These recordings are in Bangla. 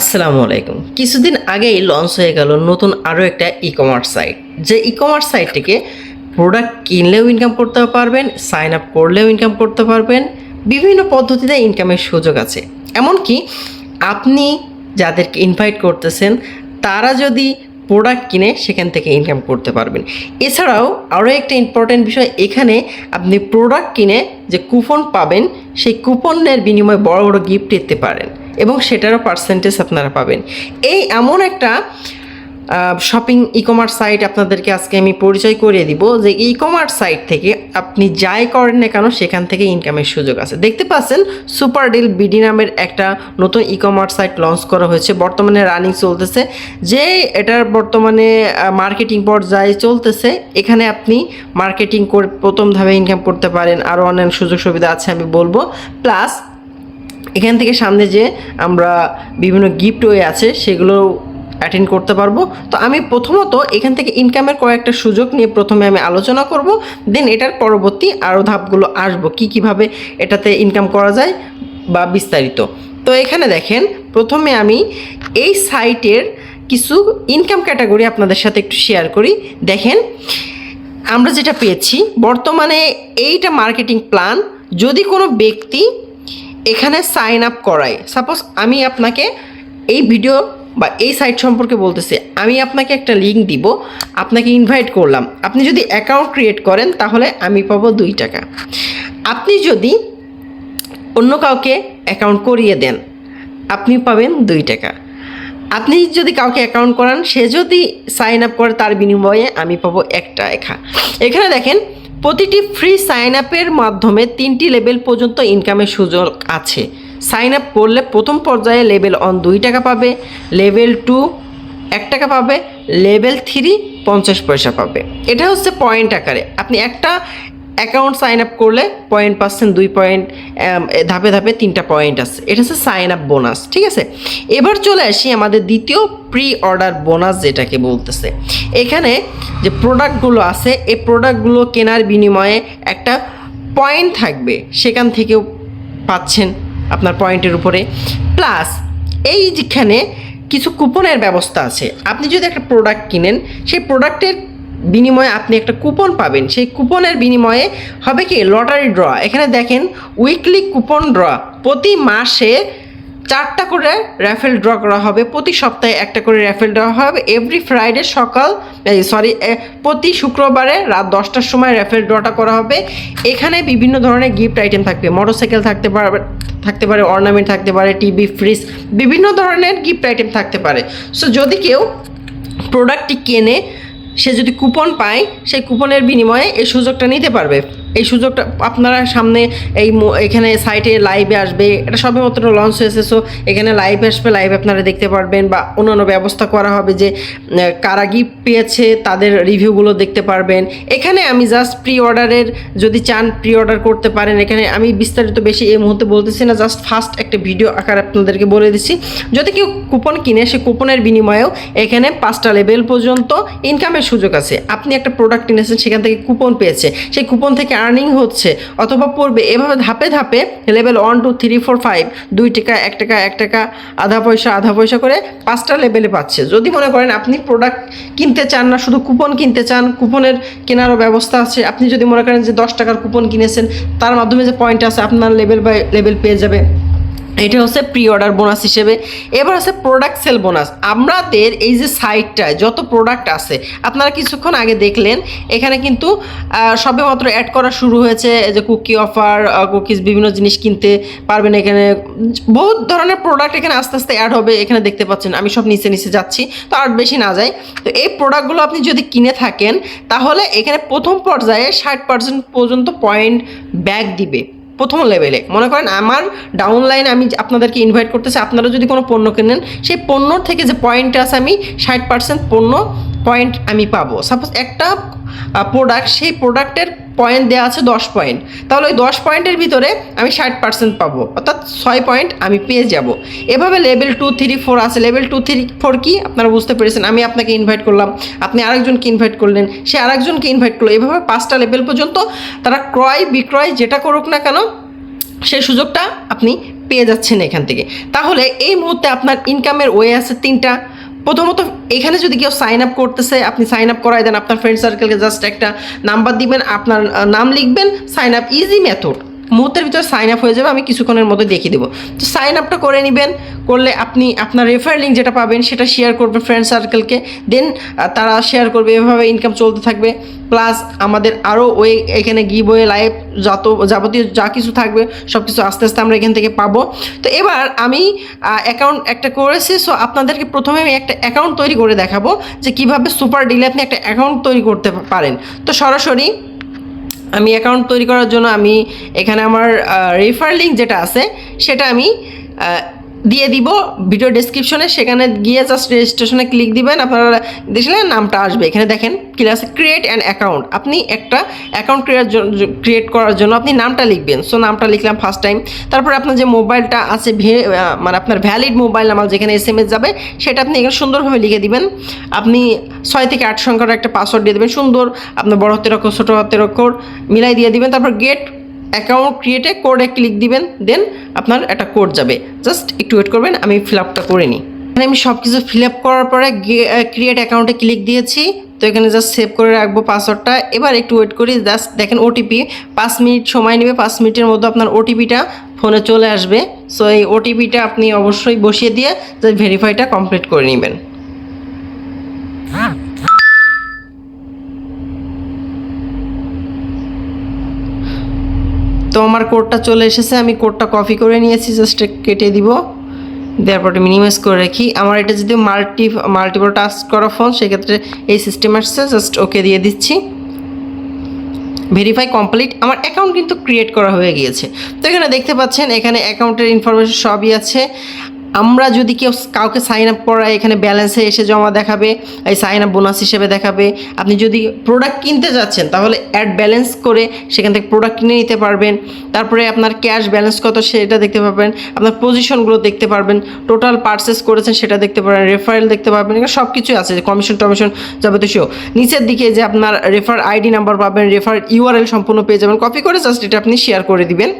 আসসালামু আলাইকুম। কিছুদিন আগেই লঞ্চ হয়ে গেল নতুন আরও একটা ই কমার্স সাইট যে ই কমার্স সাইট থেকে প্রোডাক্ট কিনলেও ইনকাম করতে পারবেন সাইন আপ করলেও ইনকাম করতে পারবেন, বিভিন্ন পদ্ধতিতে ইনকামের সুযোগ আছে। এমনকি আপনি যাদেরকে ইনভাইট করতেছেন, তারা যদি প্রোডাক্ট কিনে সেখান থেকে ইনকাম করতে পারবেন। এছাড়াও আরও একটা ইম্পর্ট্যান্ট বিষয়, এখানে আপনি প্রোডাক্ট কিনে যে কুপন পাবেন, সেই কুপনের বিনিময়ে বড় বড় গিফট দিতে পারেন। এবং সেটারও পার্সেন্টেজ আপনারা পাবেন। এই এমন একটা শপিং ই কমার্স সাইট আপনাদেরকে আজকে আমি পরিচয় করিয়ে দিব যে ই কমার্স সাইট থেকে আপনি যাই করেন না কেন সেখান থেকে ইনকামের সুযোগ আছে। দেখতে পাচ্ছেন সুপার ডিল বিডি নামের একটা নতুন ই কমার্স সাইট লঞ্চ করা হয়েছে। বর্তমানে রানিং চলতেছে। যে এটার বর্তমানে মার্কেটিং পর্যায়ে চলতেছে। এখানে আপনি মার্কেটিং করে, প্রথম ধাপে ইনকাম করতে পারেন। আরও অনেক সুযোগ সুবিধা আছে আমি বলব। প্লাস এখান থেকে সামনে যে আমরা বিভিন্ন গিফট ওয়ে আছে সেগুলো অ্যাটেন্ড করতে পারব। তো আমি প্রথমত এখান থেকে ইনকামের কয়েকটা সুযোগ নিয়ে প্রথমে আমি আলোচনা করব দেন এটার পরবর্তী আরও ধাপগুলো আসব, কী কীভাবে এটাতে ইনকাম করা যায় বা বিস্তারিত। তো এখানে দেখেন, প্রথমে আমি এই সাইটের কিছু ইনকাম ক্যাটাগরি আপনাদের সাথে একটু শেয়ার করি। দেখেন, আমরা যেটা পেয়েছি, বর্তমানে এইটা মার্কেটিং প্ল্যান যদি কোনো ব্যক্তি এখানে সাইন আপ করায় সাপোজ আমি আপনাকে এই ভিডিও বা এই সাইট সম্পর্কে বলতেছি, আমি আপনাকে একটা লিঙ্ক দিব, আপনাকে ইনভাইট করলাম। আপনি যদি অ্যাকাউন্ট ক্রিয়েট করেন, তাহলে আমি পাবো দুই টাকা। আপনি যদি অন্য কাউকে অ্যাকাউন্ট করিয়ে দেন, আপনি পাবেন দুই টাকা। আপনি যদি কাউকে অ্যাকাউন্ট করান, সে যদি সাইন আপ করে, তার বিনিময়ে আমি পাবো একটা একা এখানে দেখেন প্রতিটি ফ্রি সাইন আপের মাধ্যমে তিনটি লেভেল পর্যন্ত ইনকামের সুযোগ আছে। সাইন আপ করলে প্রথম পর্যায়ে লেভেল ওয়ান দুই টাকা পাবে লেভেল টু এক টাকা পাবে লেভেল থ্রি পঞ্চাশ পয়সা পাবে। এটা হচ্ছে পয়েন্ট আকারে। আপনি একটা অ্যাকাউন্ট সাইন আপ করলে পয়েন্ট পাচ্ছেন দুই পয়েন্ট ধাপে ধাপে তিনটা পয়েন্ট আছে। এটা হচ্ছে সাইন আপ বোনাস ঠিক আছে? এবার চলে আসি আমাদের দ্বিতীয় প্রি অর্ডার বোনাস যেটাকে বলতেছে। এখানে যে প্রোডাক্টগুলো আছে, এই প্রোডাক্টগুলো কেনার বিনিময়ে একটা পয়েন্ট থাকবে। সেখান থেকেও পাচ্ছেন আপনার পয়েন্টের উপরে। প্লাস এই যেখানে কিছু কুপনের ব্যবস্থা আছে। আপনি যদি একটা প্রোডাক্ট কিনেন, সেই প্রোডাক্টের বিনিময়ে আপনি একটা কুপন পাবেন। সেই কুপনের বিনিময়ে হবে কি? Lottery draw. এখানে দেখেন উইকলি কুপন ড্র প্রতি মাসে চারটা করে র্যাফেল ড্র করা হবে। প্রতি সপ্তাহে একটা করে র্যাফেল ড্র হবে। এভরি ফ্রাইডে সকাল সরি প্রতি শুক্রবারে রাত দশটার সময় র্যাফেল ড্রটা করা হবে। এখানে বিভিন্ন ধরনের গিফট আইটেম থাকবে। মোটরসাইকেল থাকতে পারবে থাকতে পারে অর্নামেন্ট থাকতে পারে টিভি ফ্রিজ বিভিন্ন ধরনের গিফট আইটেম থাকতে পারে। সো যদি কেউ প্রোডাক্টটি কেনে সে যদি কুপন পায় সেই কুপনের বিনিময়ে এই সুযোগটা নিতে পারবে। এই সুযোগটা আপনারা সামনে এই এখানে সাইটে লাইভে আসবে। এটা সবেমাত্র লঞ্চ হয়েছে সো এখানে লাইভে আসবে লাইভে আপনারা দেখতে পারবেন বা অন্যান্য ব্যবস্থা করা হবে যে কারা গিফট পেয়েছে তাদের রিভিউগুলো দেখতে পারবেন। এখানে আমি জাস্ট প্রি অর্ডারের যদি চান প্রি অর্ডার করতে পারেন। এখানে আমি বিস্তারিত বেশি এই মুহূর্তে বলতেছি না জাস্ট ফার্স্ট একটা ভিডিও আকার আপনাদেরকে বলে দিচ্ছি। যদি কেউ কুপন কিনে, সে কুপনের বিনিময়েও এখানে পাঁচটা লেভেল পর্যন্ত ইনকামের সুযোগ আছে। আপনি একটা প্রোডাক্ট কিনেছেন, সেখান থেকে কুপন পেয়েছে। সেই কুপন থেকে আর্নিং হচ্ছে, অথবা পড়বে। এভাবে ধাপে ধাপে level one two three four five দুই টাকা, এক টাকা এক টাকা, আধা পয়সা আধা পয়সা করে পাঁচটা লেভেলে পাচ্ছে। যদি মনে করেন আপনি প্রোডাক্ট কিনতে চান না, শুধু কুপন কিনতে চান কুপনের কেনারও ব্যবস্থা আছে। আপনি যদি মনে করেন যে দশ টাকার কুপন কিনেছেন, তার মাধ্যমে যে পয়েন্ট আছে, আপনার লেভেল বাই লেভেল পেয়ে যাবে। এটা হচ্ছে প্রি অর্ডার বোনাস হিসেবে। এবার হচ্ছে প্রোডাক্ট সেল বোনাস আমাদের এই যে সাইটটায় যত প্রোডাক্ট আছে আপনারা কিছুক্ষণ আগে দেখলেন এখানে কিন্তু আহ, সবেমাত্র অ্যাড করা শুরু হয়েছে যে কুকি অফার কুকিজ বিভিন্ন জিনিস কিনতে পারবেন এখানে। বহুত ধরনের প্রোডাক্ট এখানে আস্তে আস্তে অ্যাড হবে এখানে দেখতে পাচ্ছেন আমি সব নিচে নিচে যাচ্ছি তো আর বেশি না যায়। তো এই প্রোডাক্টগুলো আপনি যদি কিনে থাকেন তাহলে এখানে প্রথম পর্যায়ে ষাট পার্সেন্ট পর্যন্ত পয়েন্ট ব্যাক দিবে। প্রথম লেভেলে মনে করেন আমার ডাউন লাইন আমি আপনাদেরকে ইনভাইট করতেছি, আপনারা যদি কোনো পণ্য কেনেন, সেই পণ্য থেকে যে পয়েন্ট আছে আমি ষাট পার্সেন্ট পণ্য পয়েন্ট আমি পাবো। সাপোজ একটা প্রোডাক্ট সেই প্রোডাক্টের পয়েন্ট দেওয়া আছে দশ পয়েন্ট তাহলে ওই দশ পয়েন্টের ভিতরে আমি ষাট পার্সেন্ট পাবো। অর্থাৎ ছয় পয়েন্ট আমি পেয়ে যাব। এভাবে লেভেল টু থ্রি ফোর আছে। লেভেল টু থ্রি ফোর কি? আপনারা বুঝতে পেরেছেন। আমি আপনাকে ইনভাইট করলাম। আপনি আরেকজনকে ইনভাইট করলেন। সে আরেকজনকে ইনভাইট করল। এভাবে পাঁচটা লেভেল পর্যন্ত তারা ক্রয়, বিক্রয় যেটা করুক না কেন সেই সুযোগটা আপনি পেয়ে যাচ্ছেন এখান থেকে। তাহলে এই মুহূর্তে আপনার ইনকামের ওয়ে আছে তিনটা। প্রথমত, এখানে যদি কেউ সাইন আপ করতেছে, আপনি সাইন আপ করাই দেন, আপনার ফ্রেন্ড সার্কেলকে জাস্ট একটা নাম্বার দিবেন, আপনার নাম লিখবেন সাইন আপ ইজি মেথড মুহূর্তের ভিতরে সাইন আপ হয়ে যাবে, আমি কিছুক্ষণের মধ্যে দেখিয়ে দেবো। তো সাইন আপটা করে নেবেন, করলে আপনি আপনার রেফার লিঙ্ক যেটা পাবেন, সেটা শেয়ার করবেন ফ্রেন্ড সার্কেলকে দেন তারা শেয়ার করবে, এভাবে ইনকাম চলতে থাকবে। প্লাস আমাদের আরও ওই এখানে গিভ ওয়ে লাইভ যত যাবতীয় যা কিছু থাকবে সব কিছু আস্তে আস্তে আমরা এখান থেকে পাবো। তো এবার আমি অ্যাকাউন্ট একটা করেছি সো আপনাদেরকে প্রথমে আমি একটা অ্যাকাউন্ট তৈরি করে দেখাবো, যে কীভাবে সুপার ডিলে আপনি একটা অ্যাকাউন্ট তৈরি করতে পারেন। তো সরাসরি আমি অ্যাকাউন্ট তৈরি করার জন্য আমি এখানে আমার রেফার লিঙ্ক যেটা আছে সেটা আমি দিয়ে দিব ভিডিও ডেসক্রিপশনে সেখানে গিয়ে জাস্ট রেজিস্ট্রেশনে ক্লিক দিবেন, আপনারা দেখলে নামটা আসবে। এখানে দেখেন, কি আছে? ক্রিয়েট অ্যান অ্যাকাউন্ট আপনি একটা অ্যাকাউন্ট ক্রিয়েট ক্রিয়েট করার জন্য আপনি নামটা লিখবেন। সো নামটা লিখলাম ফার্স্ট টাইম তারপর আপনার যে মোবাইলটা আছে মানে আপনার ভ্যালিড মোবাইল নাম্বার যেখানে এস এম এস যাবে, সেটা আপনি এখানে সুন্দরভাবে লিখে দিবেন। আপনি ছয় থেকে আট সংখ্যার একটা পাসওয়ার্ড দিয়ে দেবেন। সুন্দর, আপনার বড় হাতের অক্ষর, ছোটো হাতের অক্ষর মিলাই দিয়ে দিবেন। তারপর গেট অ্যাকাউন্ট ক্রিয়েটে কোডে ক্লিক দিবেন দেন আপনার একটা কোড যাবে। জাস্ট একটু ওয়েট করবেন, আমি ফিল আপটা করে নিই। এখানে আমি সব কিছু ফিল আপ করার পরে ক্রিয়েট অ্যাকাউন্টে ক্লিক দিয়েছি। তো এখানে জাস্ট সেভ করে রাখব পাসওয়ার্ডটা এবার একটু ওয়েট করি জাস্ট দেখেন ওটিপি পাঁচ মিনিট সময় নেবে, পাঁচ মিনিটের মধ্যে আপনার ওটিপিটা ফোনে চলে আসবে। সো এই ওটিপিটা আপনি অবশ্যই বসিয়ে দিয়ে ভেরিফাইটা কমপ্লিট করে নেবেন। তো আমার কোডটা চলে এসেছে, আমি কোডটা কপি করে নিয়েছি জাস্ট কেটে দিব। দেওয়ার পরে মিনিমাইজ করে রাখি। আমার এটা যদি মাল্টি মাল্টিপল টাস্ক করা ফোন সেক্ষেত্রে এই সিস্টেম আসছে জাস্ট ওকে দিয়ে দিচ্ছি। ভেরিফাই কমপ্লিট আমার অ্যাকাউন্ট কিন্তু ক্রিয়েট করা হয়ে গিয়েছে। তো এখানে দেখতে পাচ্ছেন, এখানে অ্যাকাউন্টের ইনফরমেশন সবই আছে। আমরা যদি কেউ কাউকে সাইন আপ করায়, এখানে ব্যালেন্সে এসে জমা দেখাবে, এই সাইন আপ বোনাস হিসেবে দেখাবে, আপনি যদি প্রোডাক্ট কিনতে যাচ্ছেন, তাহলে অ্যাড ব্যালেন্স করে সেখান থেকে প্রোডাক্ট কিনে নিতে পারবেন তারপরে আপনার ক্যাশ ব্যালেন্স কত সেটা দেখতে পাবেন, আপনার পজিশনগুলো দেখতে পারবেন টোটাল পার্সেস করেছেন সেটা দেখতে পারবেন রেফারেল দেখতে পারবেন এখানে সব কিছুই আছে, যে কমিশন টমিশন যাবতীয়। নিচের দিকে যে আপনার রেফার আইডি নাম্বার পাবেন রেফার ইউআরএল সম্পূর্ণ পেয়ে যাবেন কপি করে জাস্ট এটা আপনি শেয়ার করে দিবেন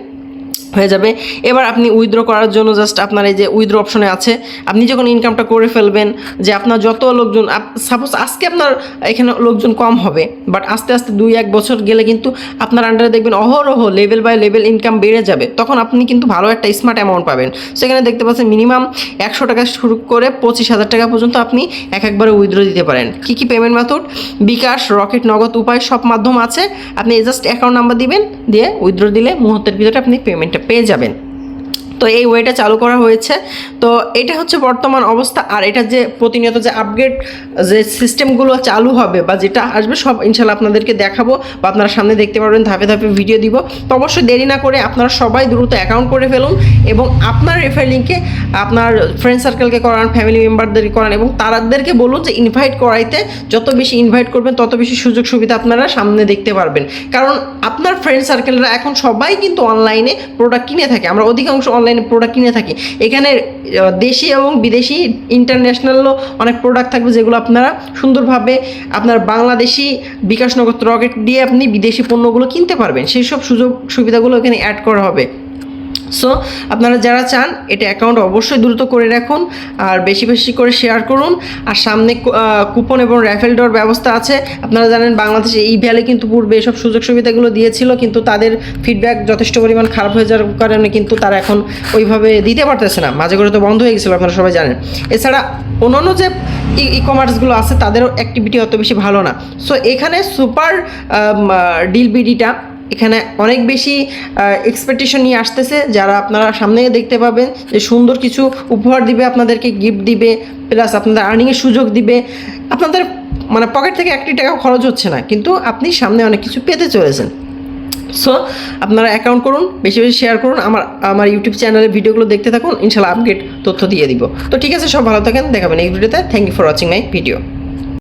হয়ে যাবে। এবার আপনি উইথড্র করার জন্য জাস্ট আপনার এই যে উইথড্র অপশনে আছে, আপনি যখন ইনকামটা করে ফেলবেন যে আপনার যত লোকজন সাপোজ আজকে আপনার এখানে লোকজন কম হবে বাট আস্তে আস্তে দুই এক বছর গেলে কিন্তু আপনার আন্ডারে দেখবেন অহরহ লেভেল বাই লেভেল ইনকাম বেড়ে যাবে। তখন আপনি কিন্তু ভালো একটা স্মার্ট অ্যামাউন্ট পাবেন। সেখানে দেখতে পাচ্ছেন মিনিমাম একশো টাকা শুরু করে পঁচিশ হাজার টাকা পর্যন্ত আপনি এক একবারে উইথড্র দিতে পারেন। কী কী payment method bKash Rocket Nagad, উপায় সব মাধ্যম আছে। আপনি জাস্ট অ্যাকাউন্ট নাম্বার দিবেন, দিয়ে উইথড্র দিলে মুহূর্তের ভিতরে আপনি পেমেন্টটা পেয়ে যাবেন। তো এই ওয়েটা চালু করা হয়েছে। তো এটা হচ্ছে বর্তমান অবস্থা। আর এটা যে প্রতিনিয়ত যে আপগ্রেড যে সিস্টেমগুলো চালু হবে বা যেটা আসবে, সব ইনশাল্লাহ আপনাদেরকে দেখাবো বা আপনারা সামনে দেখতে পারবেন, ধাপে ধাপে ভিডিও দিব। তো অবশ্যই দেরি না করে আপনারা সবাই দ্রুত অ্যাকাউন্ট করে ফেলুন এবং আপনার রেফার লিঙ্কে আপনার ফ্রেন্ড সার্কেলকে করান ফ্যামিলি মেম্বারদেরকে করান এবং তাদেরকে বলুন যে ইনভাইট করাইতে যত বেশি ইনভাইট করবেন, তত বেশি সুযোগ সুবিধা আপনারা সামনে দেখতে পারবেন। কারণ আপনার ফ্রেন্ড সার্কেলরা এখন সবাই কিন্তু অনলাইনে প্রোডাক্ট কিনে থাকে। আমরা অধিকাংশ অনলাইনে প্রোডাক্ট কিনে থাকি। এখানে দেশি এবং বিদেশি ইন্টারন্যাশনালও অনেক প্রোডাক্ট থাকবে যেগুলো আপনারা সুন্দরভাবে আপনার বাংলাদেশি বিকাশনগর রকেট দিয়ে আপনি বিদেশি পণ্যগুলো কিনতে পারবেন। সেই সব সুযোগ সুবিধাগুলো এখানে অ্যাড করা হবে। সো আপনারা যারা চান, এটা অ্যাকাউন্ট অবশ্যই দ্রুত করে রাখুন আর বেশি বেশি করে শেয়ার করুন। আর সামনে কুপন এবং র্যাফেল ডোর ব্যবস্থা আছে। আপনারা জানেন, বাংলাদেশে এই ভ্যালে কিন্তু পূর্বে এসব সুযোগ সুবিধাগুলো দিয়েছিল, কিন্তু তাদের ফিডব্যাক যথেষ্ট পরিমাণ খারাপ হয়ে যাওয়ার কারণে কিন্তু তারা এখন ওইভাবে দিতে পারতেছে না। মাঝে করে তো বন্ধ হয়ে গেছিল, আপনারা সবাই জানেন। এছাড়া অন্যান্য যে ই কমার্সগুলো আছে, তাদেরও অ্যাক্টিভিটি অত বেশি ভালো না। সো এখানে সুপার ডিল বিডিটা এখানে অনেক বেশি এক্সপেকটেশন নিয়ে আসতেছে। যারা আপনারা সামনে দেখতে পাবেন যে সুন্দর কিছু উপহার দিবে, আপনাদেরকে গিফট দিবে প্লাস আপনাদের আর্নিংয়ের সুযোগ দিবে। আপনাদের মানে পকেট থেকে একটি টাকাও খরচ হচ্ছে না, কিন্তু আপনি সামনে অনেক কিছু পেতে চলেছেন। সো আপনারা অ্যাকাউন্ট করুন, বেশি বেশি শেয়ার করুন, আমার আমার ইউটিউব চ্যানেলে ভিডিওগুলো দেখতে থাকুন ইনশাল্লাহ আপডেট তথ্য দিয়ে দিব। তো ঠিক আছে, সব ভালো থাকেন, দেখাবেন এই ভিডিওতে thank you for watching my video